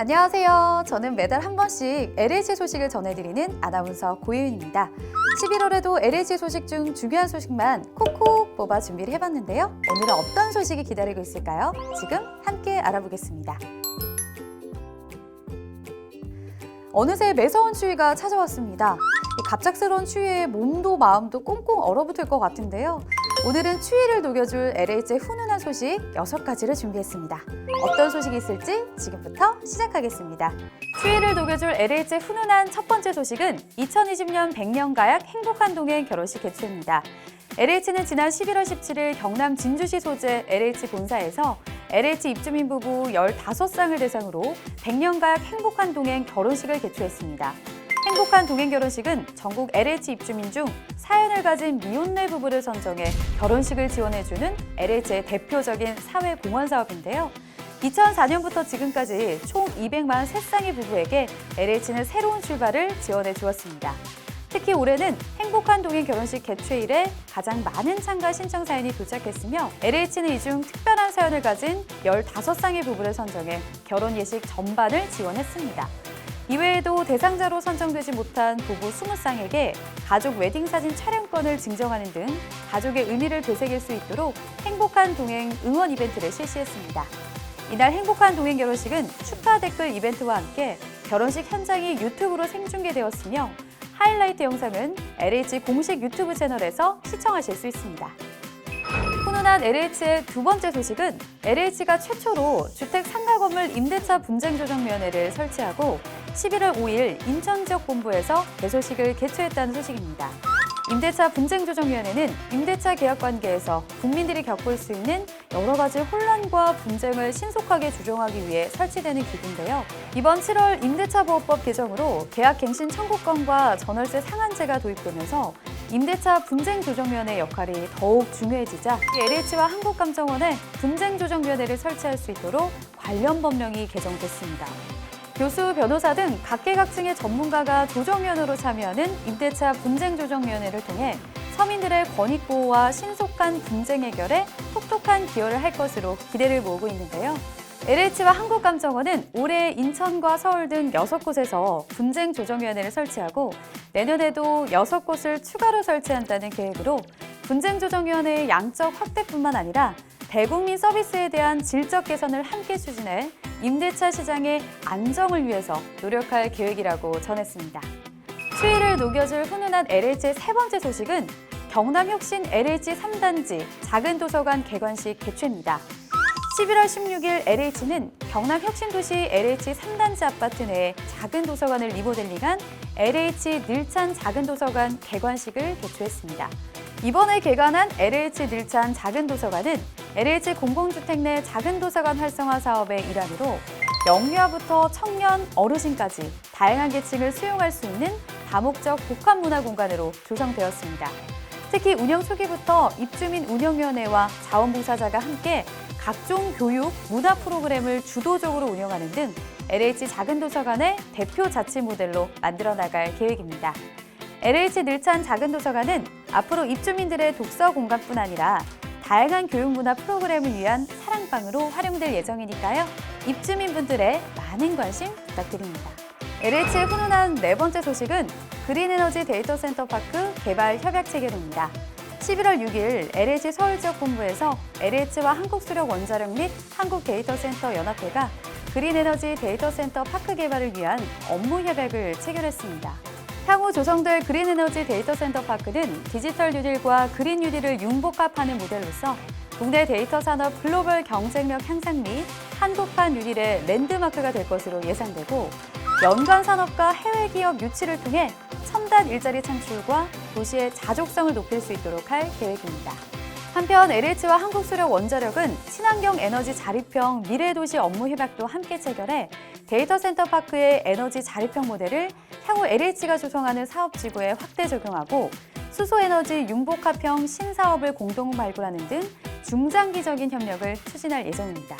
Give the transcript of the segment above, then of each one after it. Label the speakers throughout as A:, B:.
A: 안녕하세요. 저는 매달 한 번씩 LH 소식을 전해드리는 아나운서 고유인입니다. 11월에도 LH 소식 중 중요한 소식만 콕콕 뽑아 준비를 해봤는데요. 오늘은 어떤 소식이 기다리고 있을까요? 지금 함께 알아보겠습니다. 어느새 매서운 추위가 찾아왔습니다. 이 갑작스러운 추위에 몸도 마음도 꽁꽁 얼어붙을 것 같은데요. 오늘은 추위를 녹여줄 LH의 훈훈한 소식 6가지를 준비했습니다. 어떤 소식이 있을지 지금부터 시작하겠습니다. 추위를 녹여줄 LH의 훈훈한 첫 번째 소식은 2020년 100년 가약 행복한 동행 결혼식 개최입니다. LH는 지난 11월 17일 경남 진주시 소재 LH 본사에서 LH 입주민 부부 15쌍을 대상으로 100년 가약 행복한 동행 결혼식을 개최했습니다. 행복한 동행 결혼식은 전국 LH 입주민 중 사연을 가진 미혼내 부부를 선정해 결혼식을 지원해주는 LH의 대표적인 사회 공헌 사업인데요. 2004년부터 지금까지 총 200만 3쌍의 부부에게 LH는 새로운 출발을 지원해 주었습니다. 특히 올해는 행복한 동행 결혼식 개최 일에 가장 많은 참가 신청 사연이 도착했으며 LH는 이 중 특별한 사연을 가진 15쌍의 부부를 선정해 결혼 예식 전반을 지원했습니다. 이외에도 대상자로 선정되지 못한 부부 20쌍에게 가족 웨딩 사진 촬영권을 증정하는 등 가족의 의미를 되새길 수 있도록 행복한 동행 응원 이벤트를 실시했습니다. 이날 행복한 동행 결혼식은 축하 댓글 이벤트와 함께 결혼식 현장이 유튜브로 생중계되었으며 하이라이트 영상은 LH 공식 유튜브 채널에서 시청하실 수 있습니다. 훈훈한 LH의 두 번째 소식은 LH가 최초로 주택 상가 건물 임대차 분쟁 조정위원회를 설치하고 11월 5일 인천 지역 본부에서 개소식을 개최했다는 소식입니다. 임대차 분쟁조정위원회는 임대차 계약 관계에서 국민들이 겪을 수 있는 여러 가지 혼란과 분쟁을 신속하게 조정하기 위해 설치되는 기구인데요. 이번 7월 임대차 보호법 개정으로 계약 갱신 청구권과 전월세 상한제가 도입되면서 임대차 분쟁조정위원회 역할이 더욱 중요해지자 LH와 한국감정원에 분쟁조정위원회를 설치할 수 있도록 관련 법령이 개정됐습니다. 교수, 변호사 등 각계각층의 전문가가 조정위원으로 참여하는 임대차 분쟁조정위원회를 통해 서민들의 권익 보호와 신속한 분쟁 해결에 톡톡한 기여를 할 것으로 기대를 모으고 있는데요. LH와 한국감정원은 올해 인천과 서울 등 6곳에서 분쟁조정위원회를 설치하고 내년에도 6곳을 추가로 설치한다는 계획으로 분쟁조정위원회의 양적 확대뿐만 아니라 대국민 서비스에 대한 질적 개선을 함께 추진해 임대차 시장의 안정을 위해서 노력할 계획이라고 전했습니다. 추위를 녹여줄 훈훈한 LH의 세 번째 소식은 경남 혁신 LH 3단지 작은 도서관 개관식 개최입니다. 11월 16일 LH는 경남 혁신도시 LH 3단지 아파트 내에 작은 도서관을 리모델링한 LH 늘찬 작은 도서관 개관식을 개최했습니다. 이번에 개관한 LH 늘찬 작은 도서관은 LH 공공주택 내 작은 도서관 활성화 사업의 일환으로 영유아부터 청년, 어르신까지 다양한 계층을 수용할 수 있는 다목적 복합 문화 공간으로 조성되었습니다. 특히 운영 초기부터 입주민 운영위원회와 자원봉사자가 함께 각종 교육, 문화 프로그램을 주도적으로 운영하는 등 LH 작은 도서관의 대표 자치 모델로 만들어 나갈 계획입니다. LH 늘찬 작은 도서관은 앞으로 입주민들의 독서 공간뿐 아니라 다양한 교육 문화 프로그램을 위한 사랑방으로 활용될 예정이니까요. 입주민분들의 많은 관심 부탁드립니다. LH의 훈훈한 네 번째 소식은 그린에너지 데이터 센터 파크 개발 협약 체결입니다. 11월 6일 LH 서울 지역 본부에서 LH와 한국수력 원자력 및 한국데이터센터 연합회가 그린에너지 데이터 센터 파크 개발을 위한 업무 협약을 체결했습니다. 향후 조성될 그린 에너지 데이터 센터 파크는 디지털 뉴딜과 그린 뉴딜을 융복합하는 모델로서 국내 데이터 산업 글로벌 경쟁력 향상 및 한국판 뉴딜의 랜드마크가 될 것으로 예상되고 연관 산업과 해외 기업 유치를 통해 첨단 일자리 창출과 도시의 자족성을 높일 수 있도록 할 계획입니다. 한편 LH와 한국수력 원자력은 친환경 에너지 자립형 미래도시 업무 협약도 함께 체결해 데이터 센터 파크의 에너지 자립형 모델을 향후 LH가 조성하는 사업 지구에 확대 적용하고 수소 에너지 융복합형 신사업을 공동 발굴하는 등 중장기적인 협력을 추진할 예정입니다.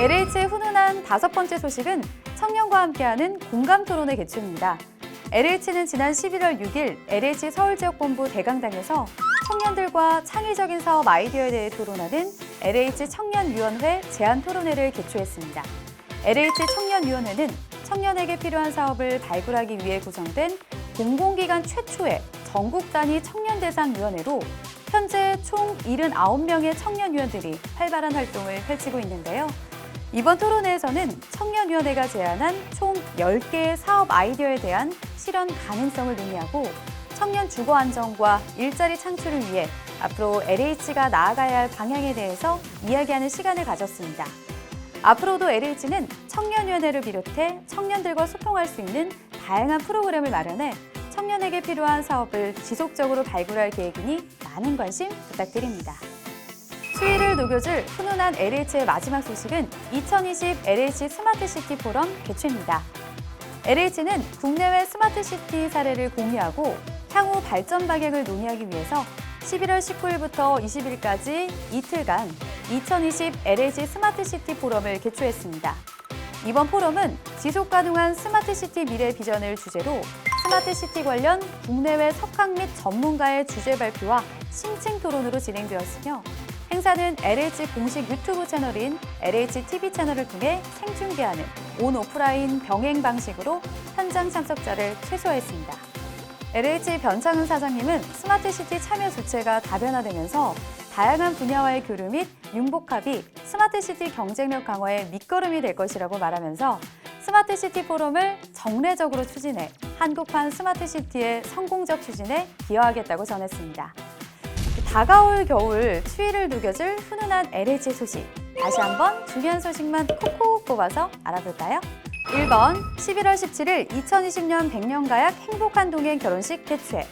A: LH의 훈훈한 다섯 번째 소식은 청년과 함께하는 공감 토론의 개최입니다. LH는 지난 11월 6일 LH 서울지역본부 대강당에서 청년들과 창의적인 사업 아이디어에 대해 토론하는 LH 청년위원회 제안 토론회를 개최했습니다. LH 청년위원회는 청년에게 필요한 사업을 발굴하기 위해 구성된 공공기관 최초의 전국 단위 청년 대상 위원회로 현재 총 79명의 청년 위원들이 활발한 활동을 펼치고 있는데요. 이번 토론회에서는 청년위원회가 제안한 총 10개의 사업 아이디어에 대한 실현 가능성을 논의하고 청년 주거 안정과 일자리 창출을 위해 앞으로 LH가 나아가야 할 방향에 대해서 이야기하는 시간을 가졌습니다. 앞으로도 LH는 청년위원회를 비롯해 청년들과 소통할 수 있는 다양한 프로그램을 마련해 청년에게 필요한 사업을 지속적으로 발굴할 계획이니 많은 관심 부탁드립니다. 추위를 녹여줄 훈훈한 LH의 마지막 소식은 2020 LH 스마트시티 포럼 개최입니다. LH는 국내외 스마트시티 사례를 공유하고 향후 발전 방향을 논의하기 위해서 11월 19일부터 20일까지 이틀간 2020 LH 스마트시티 포럼을 개최했습니다. 이번 포럼은 지속 가능한 스마트 시티 미래 비전을 주제로 스마트 시티 관련 국내외 석학 및 전문가의 주제 발표와 심층 토론으로 진행되었으며 행사는 LH 공식 유튜브 채널인 LH TV 채널을 통해 생중계하는 온 오프라인 병행 방식으로 현장 참석자를 최소화했습니다. LH 변창훈 사장님은 스마트 시티 참여 주체가 다변화되면서 다양한 분야와의 교류 및 융복합이 스마트시티 경쟁력 강화의 밑거름이 될 것이라고 말하면서 스마트시티 포럼을 정례적으로 추진해 한국판 스마트시티의 성공적 추진에 기여하겠다고 전했습니다. 다가올 겨울 추위를 녹여줄 훈훈한 LH 소식. 다시 한번 중요한 소식만 콕콕 뽑아서 알아볼까요? 1번 11월 17일 2020년 백년가약 행복한 동행 결혼식 개최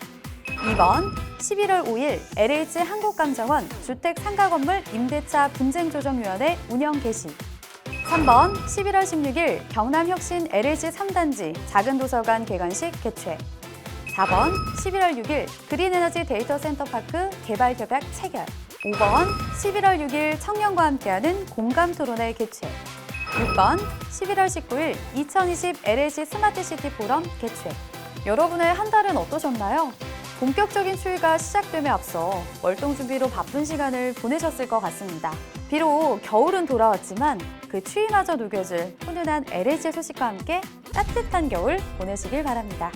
A: 2번 11월 5일 LH 한국감정원 주택 상가 건물 임대차 분쟁조정위원회 운영 개시. 3번 11월 16일 경남혁신 LH 3단지 작은 도서관 개관식 개최. 4번 11월 6일 그린에너지 데이터 센터파크 개발 협약 체결. 5번 11월 6일 청년과 함께하는 공감 토론회 개최. 6번 11월 19일 2020 LH 스마트시티 포럼 개최. 여러분의 한 달은 어떠셨나요? 본격적인 추위가 시작됨에 앞서 월동 준비로 바쁜 시간을 보내셨을 것 같습니다. 비록 겨울은 돌아왔지만 그 추위마저 녹여줄 훈훈한 LH 소식과 함께 따뜻한 겨울 보내시길 바랍니다.